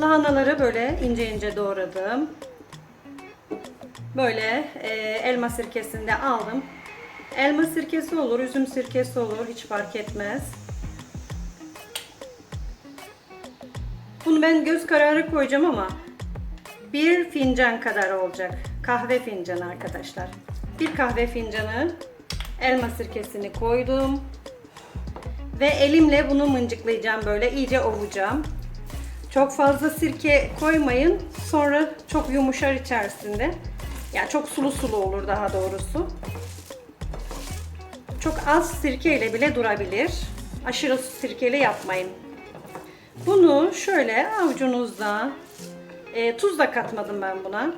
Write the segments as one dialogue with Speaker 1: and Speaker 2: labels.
Speaker 1: Lahanaları böyle ince ince doğradım. Böyle e, elma sirkesini de aldım. Elma sirkesi olur, üzüm sirkesi olur hiç fark etmez. Bunu ben göz kararı koyacağım ama bir fincan kadar olacak. Kahve fincanı arkadaşlar. Bir kahve fincanı elma sirkesini koydum. Ve elimle bunu mıncıklayacağım böyle iyice ovacağım. Çok fazla sirke koymayın. Sonra çok yumuşar içerisinde. Yani çok sulu sulu olur daha doğrusu. Çok az sirkeyle bile durabilir. Aşırı sirkeli yapmayın. Bunu şöyle avucunuzda e, tuz da katmadım ben buna.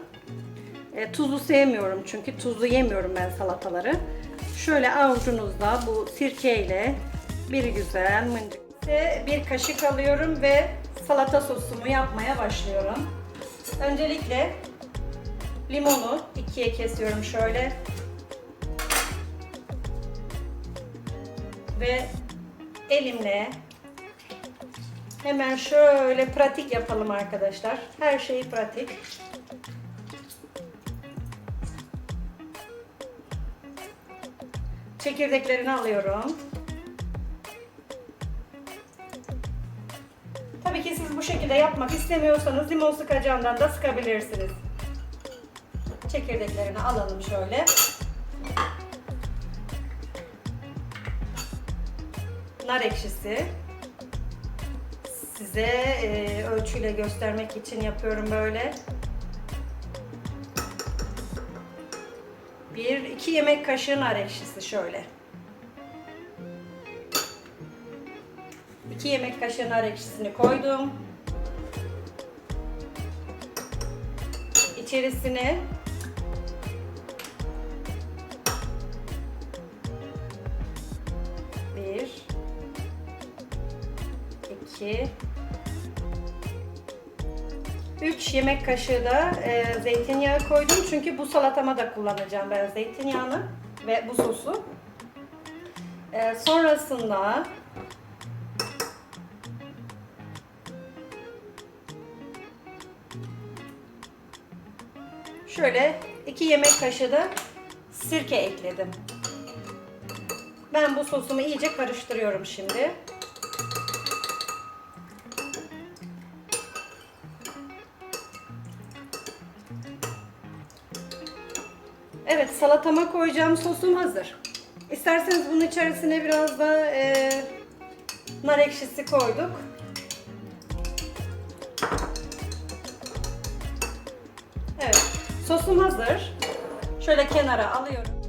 Speaker 1: E, tuzlu sevmiyorum çünkü tuzlu yemiyorum ben salataları. Şöyle avucunuzda bu sirkeyle bir güzel mıncık. Bir kaşık alıyorum ve salata sosumu yapmaya başlıyorum. Öncelikle limonu ikiye kesiyorum şöyle. Ve elimle hemen şöyle pratik yapalım arkadaşlar. Her şey pratik. Çekirdeklerini alıyorum. Şekilde yapmak istemiyorsanız limon sıkacağından da sıkabilirsiniz. Çekirdeklerini alalım şöyle. Nar ekşisi. Size e, ölçüyle göstermek için yapıyorum böyle. Bir iki yemek kaşığı nar ekşisi şöyle. 2 yemek kaşığı nar ekşisini koydum. İçerisine bir, iki, üç yemek kaşığı da e, zeytinyağı koydum. Çünkü bu salatama da kullanacağım ben zeytinyağını ve bu sosu. E, sonrasında Şöyle 2 yemek kaşığı sirke ekledim. Ben bu sosumu iyice karıştırıyorum şimdi. Evet salatama koyacağım sosum hazır. İsterseniz bunun içerisine biraz da e, nar ekşisi koyduk. Evet. Sosum hazır. Şöyle kenara alıyorum.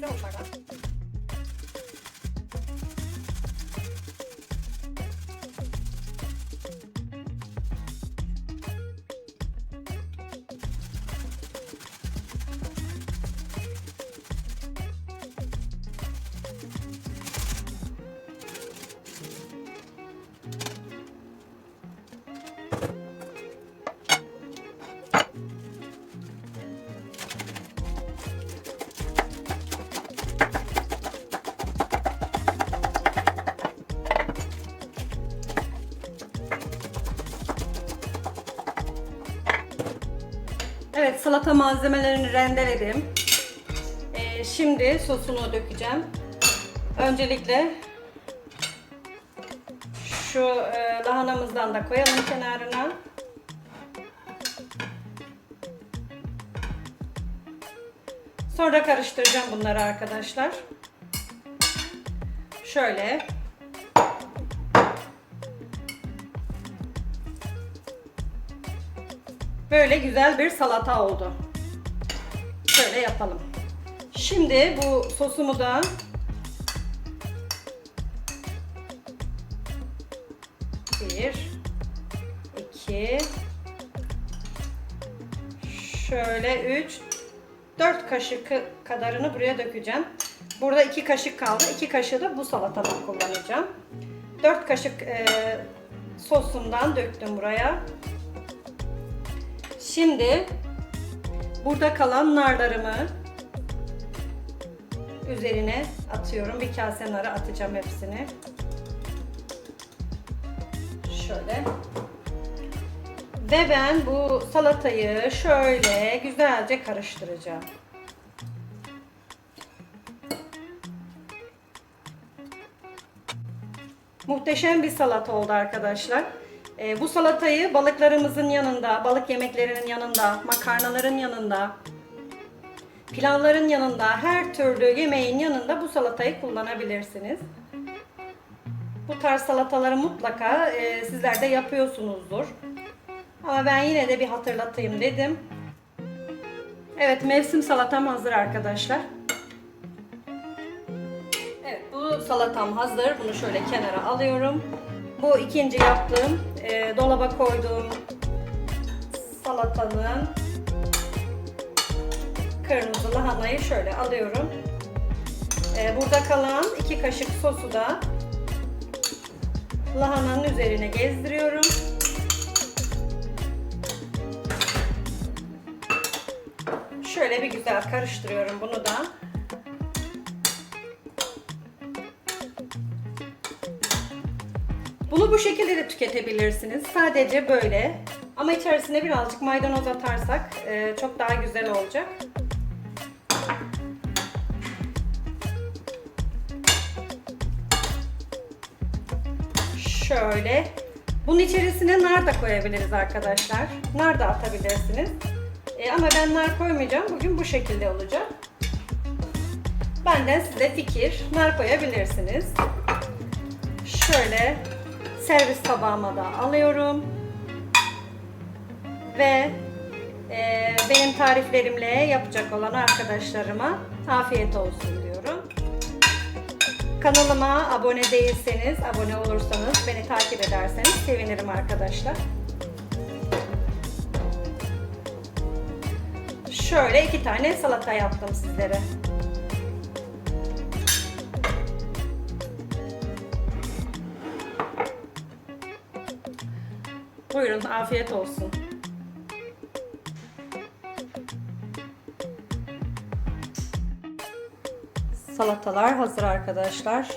Speaker 1: Şimdi havuçlardan. Evet salata malzemelerini rendeledim. Ee, şimdi sosunu dökeceğim. Öncelikle şu e, lahanamızdan da koyalım kenarına. Sonra karıştıracağım bunları arkadaşlar. Şöyle. Böyle güzel bir salata oldu. Şöyle yapalım. Şimdi bu sosumu da Bir, iki, şöyle üç, dört kaşık kadarını buraya dökeceğim. Burada iki kaşık kaldı. İki kaşığı da bu salatadan kullanacağım. Dört kaşık e, sosumdan döktüm buraya. Şimdi burada kalan narlarımı üzerine atıyorum. Bir kase narı atacağım hepsini. Şöyle. Ve ben bu salatayı şöyle güzelce karıştıracağım. Muhteşem bir salata oldu arkadaşlar. Ee, bu salatayı balıklarımızın yanında, balık yemeklerinin yanında, makarnaların yanında, pilavların yanında, her türlü yemeğin yanında bu salatayı kullanabilirsiniz. Bu tarz salataları mutlaka e, sizler de yapıyorsunuzdur. Ama ben yine de bir hatırlatayım dedim. Evet mevsim salatam hazır arkadaşlar. Salatam hazır. Bunu şöyle kenara alıyorum. Bu ikinci yaptığım e, dolaba koyduğum salatanın kırmızı lahanayı şöyle alıyorum. E, burada kalan iki kaşık sosu da lahananın üzerine gezdiriyorum. Şöyle bir güzel karıştırıyorum bunu da. Bunu bu şekilde de tüketebilirsiniz. Sadece böyle. Ama içerisine birazcık maydanoz atarsak e, çok daha güzel olacak. Şöyle. Bunun içerisine nar da koyabiliriz arkadaşlar. Nar da atabilirsiniz. E, ama ben nar koymayacağım. Bugün bu şekilde olacak. Benden size fikir. Nar koyabilirsiniz. Şöyle servis tabağıma da alıyorum. Ve e, benim tariflerimle yapacak olan arkadaşlarıma afiyet olsun diyorum. Kanalıma abone değilseniz, abone olursanız, beni takip ederseniz sevinirim arkadaşlar. Şöyle iki tane salata yaptım sizlere. Buyurun afiyet olsun. Salatalar hazır arkadaşlar.